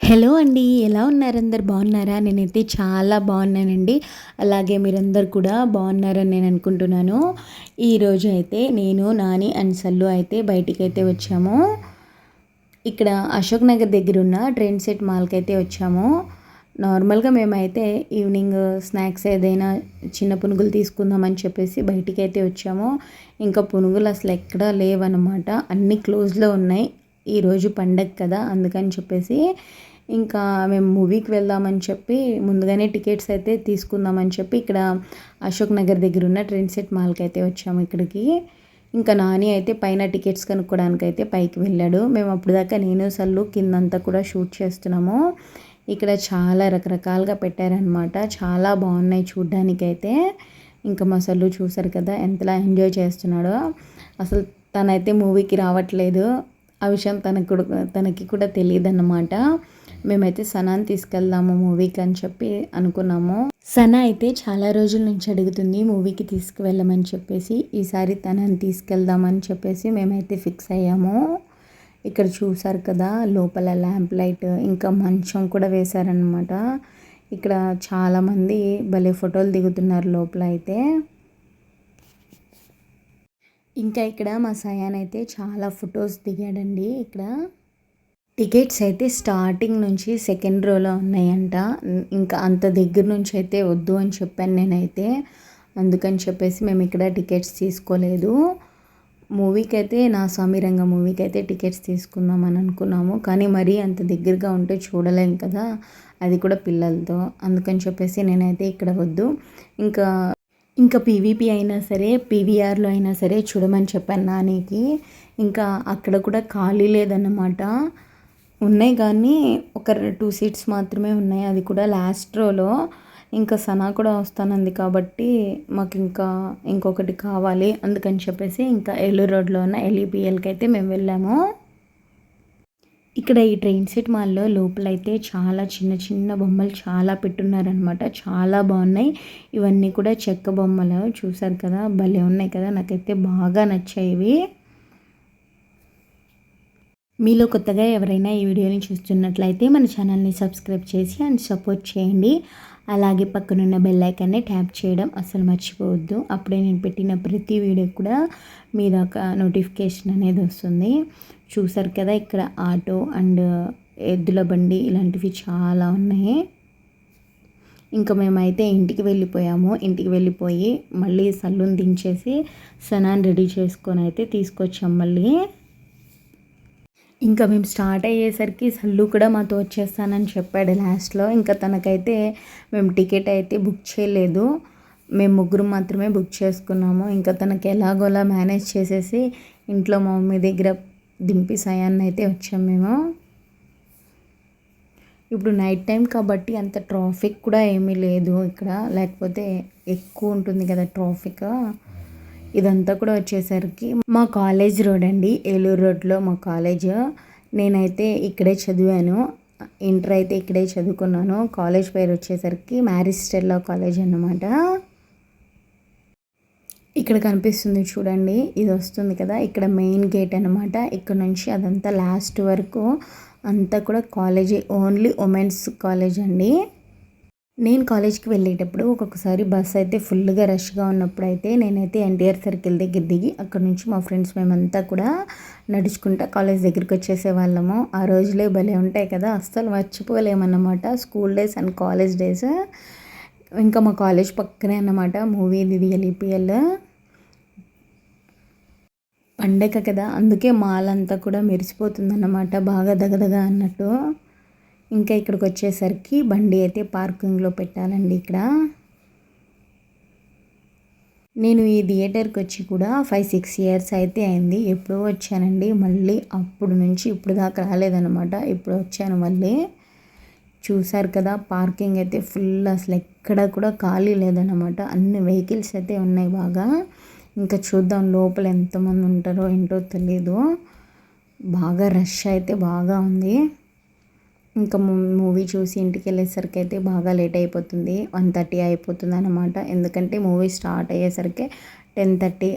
Hello అండి ఎలా ఉన్నారు అందరు? బాగున్నారా? నేనైతే చాలా బాగున్నానండి. అలాగే మీరందరు కూడా బాగున్నారని నేను అనుకుంటున్నాను. ఈరోజు అయితే నేను నాని అండ్ సల్లు అయితే బయటికి అయితే వచ్చాము. ఇక్కడ అశోక్ నగర్ దగ్గర ఉన్న ట్రైన్ సెట్ మాల్కి అయితే వచ్చాము. నార్మల్గా మేమైతే ఈవినింగ్ స్నాక్స్ ఏదైనా చిన్న పునుగులు తీసుకుందామని చెప్పేసి బయటికి అయితే వచ్చాము. ఇంకా పునుగులు అసలు ఎక్కడా లేవన్నమాట. అన్నీ క్లోజ్లో ఉన్నాయి. ఈరోజు పండగ కదా అందుకని చెప్పేసి ఇంకా మేము మూవీకి వెళ్దామని చెప్పి ముందుగానే టికెట్స్ అయితే తీసుకుందామని చెప్పి ఇక్కడ అశోక్ నగర్ దగ్గర ఉన్న ట్రైన్ సెట్ మాల్కి అయితే వచ్చాము ఇక్కడికి. ఇంకా నాని అయితే పైన టికెట్స్ కనుక్కోవడానికి అయితే పైకి వెళ్ళాడు. మేము అప్పుడు దాకా నేను సల్లు కిందంతా కూడా షూట్ చేస్తున్నాము. ఇక్కడ చాలా రకరకాలుగా పెట్టారనమాట చాలా బాగున్నాయి చూడ్డానికైతే. ఇంకా మా సల్లు చూశారు కదా ఎంతలా ఎంజాయ్ చేస్తున్నాడో. అసలు తనైతే మూవీకి రావట్లేదు. ఆ విషయం తనకు కూడా తనకి కూడా తెలియదు అన్నమాట మేమైతే సనాని తీసుకెళ్దాము మూవీకి అని చెప్పి అనుకున్నాము. సనా అయితే చాలా రోజుల నుంచి అడుగుతుంది మూవీకి తీసుకువెళ్ళమని చెప్పేసి ఈసారి తనని తీసుకెళ్దామని చెప్పేసి మేమైతే ఫిక్స్ అయ్యాము. ఇక్కడ చూసారు కదా లోపల ల్యాంప్ లైట్ ఇంకా మంచం కూడా వేశారనమాట ఇక్కడ చాలామంది భలే ఫోటోలు దిగుతున్నారు లోపల అయితే. ఇంకా ఇక్కడ మా సయాన్ అయితే చాలా ఫొటోస్ దిగాడండి. ఇక్కడ టికెట్స్ అయితే స్టార్టింగ్ నుంచి సెకండ్ రోలో ఉన్నాయంట. ఇంకా అంత దగ్గర నుంచి అయితే వద్దు అని చెప్పాను నేనైతే. అందుకని చెప్పేసి మేము ఇక్కడ టికెట్స్ తీసుకోలేదు. మూవీకి అయితే నా స్వామిరంగ మూవీకి అయితే టికెట్స్ తీసుకుందాం అని అనుకున్నాము. కానీ మరీ అంత దగ్గరగా ఉంటే చూడలేం కదా. అది కూడా పిల్లలతో. అందుకని చెప్పేసి నేనైతే ఇక్కడ వద్దు. ఇంకా ఇంకా పీవీపీ అయినా సరే పీవీఆర్లో అయినా సరే చూడమని చెప్పాను నానికి ఇంకా అక్కడ కూడా ఖాళీ లేదన్నమాట. ఉన్నాయి కానీ ఒక టూ సీట్స్ మాత్రమే ఉన్నాయి. అది కూడా లాస్ట్ రోలో ఇంకా సనా కూడా వస్తానంది కాబట్టి మాకు ఇంకా ఇంకొకటి కావాలి అందుకని చెప్పేసి ఇంకా ఏలూరు రోడ్లో ఉన్న ఎల్ఈపిఎల్కి అయితే మేము వెళ్ళాము. ఇక్కడ ఈ ట్రైన్ సెట్ మాల్లో లోపలైతే చాలా చిన్న చిన్న బొమ్మలు చాలా పెట్టున్నారనమాట చాలా బాగున్నాయి. ఇవన్నీ కూడా చెక్క బొమ్మలు. చూసారు కదా? భలే ఉన్నాయి కదా? నాకైతే బాగా నచ్చాయి మీలో కొత్తగా ఎవరైనా ఈ వీడియోని చూస్తున్నట్లయితే మన ఛానల్ని సబ్స్క్రైబ్ చేసి అండ్ సపోర్ట్ చేయండి. అలాగే పక్కనున్న బెల్ ఐకాన్ని ట్యాప్ చేయడం అసలు మర్చిపోవద్దు. అప్పుడే నేను పెట్టిన ప్రతి వీడియో కూడా మీ దాకా నోటిఫికేషన్ అనేది వస్తుంది. చూసారు కదా ఇక్కడ ఆటో అండ్ ఎద్దుల బండి ఇలాంటివి చాలా ఉన్నాయి. ఇంకా మేమైతే ఇంటికి వెళ్ళిపోయాము. ఇంటికి వెళ్ళిపోయి మళ్ళీ సల్లుని దించేసి సనాన్ రెడీ చేసుకొని అయితే తీసుకొచ్చాం మళ్ళీ. ఇంకా మేము స్టార్ట్ అయ్యేసరికి సల్లు కూడా మాతో వచ్చేస్తానని చెప్పాడు లాస్ట్లో. ఇంకా తనకైతే మేము టికెట్ అయితే బుక్ చేయలేదు. మేము ముగ్గురు మాత్రమే బుక్ చేసుకున్నాము. ఇంకా తనకి ఎలాగోలా మేనేజ్ చేసేసి ఇంట్లో మా మమ్మీ దగ్గర దింపి సయాన్ని అయితే వచ్చాం మేము. ఇప్పుడు నైట్ టైం కాబట్టి అంత ట్రాఫిక్ కూడా ఏమీ లేదు ఇక్కడ. లేకపోతే ఎక్కువ ఉంటుంది కదా ట్రాఫిక్ ఇదంతా కూడా వచ్చేసరికి మా కాలేజ్ రోడ్ అండి. ఏలూరు రోడ్లో మా కాలేజ్ నేనైతే ఇక్కడే చదివాను. ఇంటర్ అయితే ఇక్కడే చదువుకున్నాను. కాలేజ్ పేరు వచ్చేసరికి మ్యారిస్టెల్లా కాలేజ్ అన్నమాట. ఇక్కడ కనిపిస్తుంది చూడండి. ఇది వస్తుంది కదా ఇక్కడ మెయిన్ గేట్ అనమాట ఇక్కడ నుంచి అదంతా లాస్ట్ వరకు అంతా కూడా కాలేజీ ఓన్లీ ఉమెన్స్ కాలేజ్ అండి. నేను కాలేజ్కి వెళ్ళేటప్పుడు ఒక్కొక్కసారి బస్ అయితే ఫుల్గా రష్గా ఉన్నప్పుడు అయితే నేనైతే ఎన్టీఆర్ సర్కిల్ దగ్గర దిగి అక్కడ నుంచి మా ఫ్రెండ్స్ మేమంతా కూడా నడుచుకుంటా కాలేజ్ దగ్గరికి వచ్చేసే వాళ్ళము ఆ రోజులే భలే ఉంటాయి కదా అస్సలు మర్చిపోలేమన్నమాట. School days and college days. ఇంకా మా కాలేజ్ పక్కనే అన్నమాట మూవీ ఇది ఎల్ఈపిఎల్ పండగ కదా అందుకే మాల్ అంతా కూడా మెరిసిపోతుందన్నమాట. బాగా దగదగ అన్నట్టు. ఇంకా ఇక్కడికి వచ్చేసరికి బండి అయితే పార్కింగ్లో పెట్టాలండి ఇక్కడ. నేను ఈ థియేటర్కి వచ్చి కూడా ఫైవ్ సిక్స్ ఇయర్స్ అయితే అయింది. ఎప్పుడో వచ్చానండి. మళ్ళీ అప్పుడు నుంచి ఇప్పుడు దాకా రాలేదనమాట ఇప్పుడు వచ్చాను మళ్ళీ. చూసారు కదా పార్కింగ్ అయితే ఫుల్ అసలు ఎక్కడ కూడా ఖాళీ లేదన్నమాట. అన్ని వెహికల్స్ అయితే ఉన్నాయి బాగా. ఇంకా చూద్దాం లోపల ఎంతమంది ఉంటారో ఏంటో తెలీదు. బాగా రష్ అయితే బాగా ఉంది. ఇంకా మూవీ చూసి ఇంటికి వెళ్ళేసరికి అయితే బాగా లేట్ అయిపోతుంది. వన్ థర్టీ అయిపోతుంది అనమాట ఎందుకంటే మూవీ స్టార్ట్ అయ్యేసరికి టెన్ థర్టీ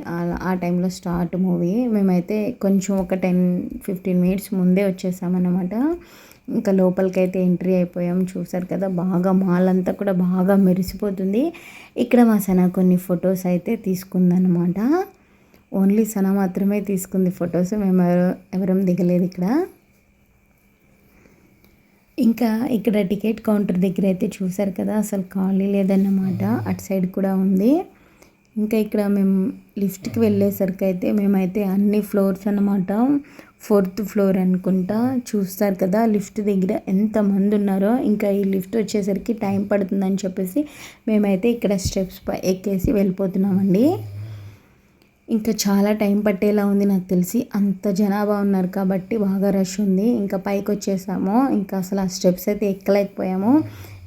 ఆ టైంలో స్టార్ట్ మూవీ. మేమైతే కొంచెం ఒక టెన్ ఫిఫ్టీన్ మినిట్స్ ముందే వచ్చేసామన్నమాట. ఇంకా లోపలికైతే ఎంట్రీ అయిపోయాం. చూసారు కదా బాగా మాల్ అంతా కూడా బాగా మెరిసిపోతుంది. ఇక్కడ మా సన కొన్ని ఫొటోస్ అయితే తీసుకుందనమాట ఓన్లీ సన మాత్రమే తీసుకుంది ఫొటోస్. మేము ఎవరం దిగలేదు ఇక్కడ. ఇంకా ఇక్కడ టికెట్ కౌంటర్ దగ్గర అయితే చూసారు కదా అసలు ఖాళీ లేదన్నమాట. అటు సైడ్ కూడా ఉంది. ఇంకా ఇక్కడ మేము లిఫ్ట్కి వెళ్ళేసరికి అయితే మేమైతే అన్ని ఫ్లోర్స్ అన్నమాట. ఫోర్త్ ఫ్లోర్ అనుకుంటా. చూస్తారు కదా లిఫ్ట్ దగ్గర ఎంతమంది ఉన్నారో. ఇంకా ఈ లిఫ్ట్ వచ్చేసరికి టైం పడుతుందని చెప్పేసి మేమైతే ఇక్కడ స్టెప్స్ ఎక్కేసి వెళ్ళిపోతున్నామండి. ఇంకా చాలా టైం పట్టేలా ఉంది నాకు తెలిసి. అంత జనాభా ఉన్నారు కాబట్టి బాగా రష్ ఉంది. ఇంకా పైకి వచ్చేసాము. ఇంకా అసలు ఆ స్టెప్స్ అయితే ఎక్కలేకపోయాము.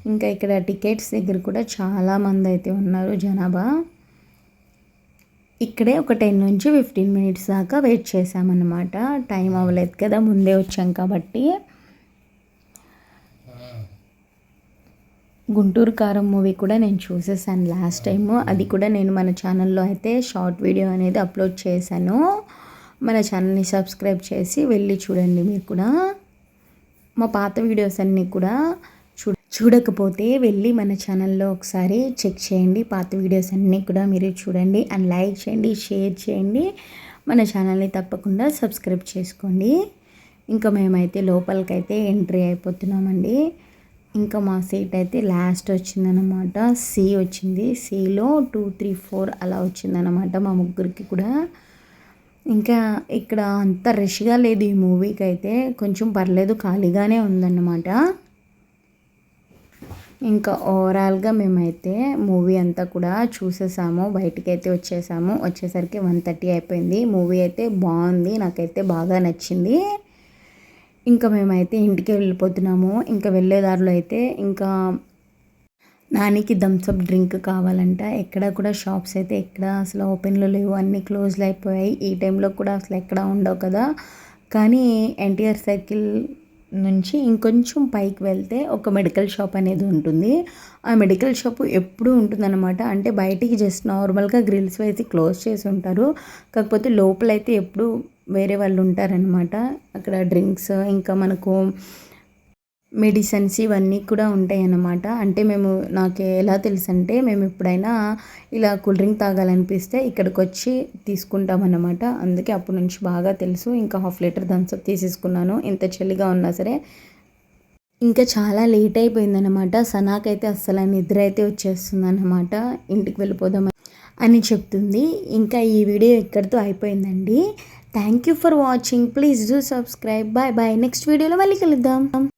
ఇంకా ఇక్కడ టికెట్స్ దగ్గర కూడా చాలామంది అయితే ఉన్నారు జనాభా. ఇక్కడే ఒక టెన్ నుంచి ఫిఫ్టీన్ మినిట్స్ దాకా వెయిట్ చేసామన్నమాట టైం అవ్వలేదు కదా ముందే వచ్చాం కాబట్టి. గుంటూరు కారం మూవీ కూడా నేను చూసేసాను లాస్ట్ టైం అది కూడా నేను మన ఛానల్లో అయితే షార్ట్ వీడియో అనేది అప్లోడ్ చేశాను. మన ఛానల్ని సబ్స్క్రైబ్ చేసి వెళ్ళి చూడండి మీరు కూడా. మా పాత వీడియోస్ అన్నీ కూడా చూడకపోతే వెళ్ళి మన ఛానల్లో ఒకసారి చెక్ చేయండి. పాత వీడియోస్ అన్నీ కూడా మీరు చూడండి. అండ్ లైక్ చేయండి షేర్ చేయండి. మన ఛానల్ని తప్పకుండా సబ్స్క్రైబ్ చేసుకోండి. ఇంకా మేమైతే లోపలికైతే ఎంట్రీ అయిపోతున్నామండి. ఇంకా మా సీట్ అయితే లాస్ట్ వచ్చిందనమాట సి వచ్చింది. సిలో టూ త్రీ ఫోర్ అలా వచ్చిందనమాట మా ముగ్గురికి కూడా. ఇంకా ఇక్కడ అంత రష్గా లేదు ఈ మూవీకి అయితే కొంచెం పర్లేదు ఖాళీగానే ఉందన్నమాట. ఇంకా ఓవరాల్గా మేమైతే మూవీ అంతా కూడా చూసేసాము బయటికి అయితే వచ్చేసాము. వచ్చేసరికి వన్ థర్టీ అయిపోయింది. మూవీ అయితే బాగుంది నాకైతే బాగా నచ్చింది. ఇంకా మేమైతే ఇంటికి వెళ్ళిపోతున్నాము. ఇంకా వెళ్ళేదారిలో అయితే ఇంకా నానికి థమ్స్అప్ డ్రింక్ కావాలంట. ఎక్కడ కూడా షాప్స్ అయితే ఎక్కడ అసలు ఓపెన్లో లేవు. అన్నీ క్లోజ్లు అయిపోయాయి. ఈ టైంలో కూడా అసలు ఎక్కడ ఉండవు కదా. కానీ ఎన్టీఆర్ సైకిల్ నుంచి ఇంకొంచెం పైకి వెళ్తే ఒక మెడికల్ షాప్ అనేది ఉంటుంది. ఆ మెడికల్ షాప్ ఎప్పుడూ ఉంటుందన్నమాట. అంటే బయటికి జస్ట్ నార్మల్గా గ్రిల్స్ వేసి క్లోజ్ చేసి ఉంటారు. కాకపోతే లోపలైతే ఎప్పుడు వేరే వాళ్ళు ఉంటారనమాట అక్కడ డ్రింక్స్ ఇంకా మనకు మెడిసిన్స్ ఇవన్నీ కూడా ఉంటాయి అన్నమాట అంటే మేము నాకు ఎలా తెలుసు అంటే మేము ఎప్పుడైనా ఇలా కూల్ డ్రింక్ తాగాలనిపిస్తే ఇక్కడికి వచ్చి తీసుకుంటాం అన్నమాట అందుకే అప్పటి నుంచి బాగా తెలుసు. ఇంకా హాఫ్ లీటర్ థమ్స్అప్ తీసేసుకున్నాను. ఎంత చలిగా ఉన్నా సరే. ఇంకా చాలా లేట్ అయిపోయిందన్నమాట. సనాకైతే అస్సలు నిద్ర అయితే వచ్చేస్తుంది అనమాట ఇంటికి వెళ్ళిపోదాం అని చెప్తుంది. ఇంకా ఈ వీడియో ఇక్కడితో అయిపోయిందండి. Thank you for watching please do subscribe bye bye next వీడియోలో మళ్ళీ కలుద్దాం.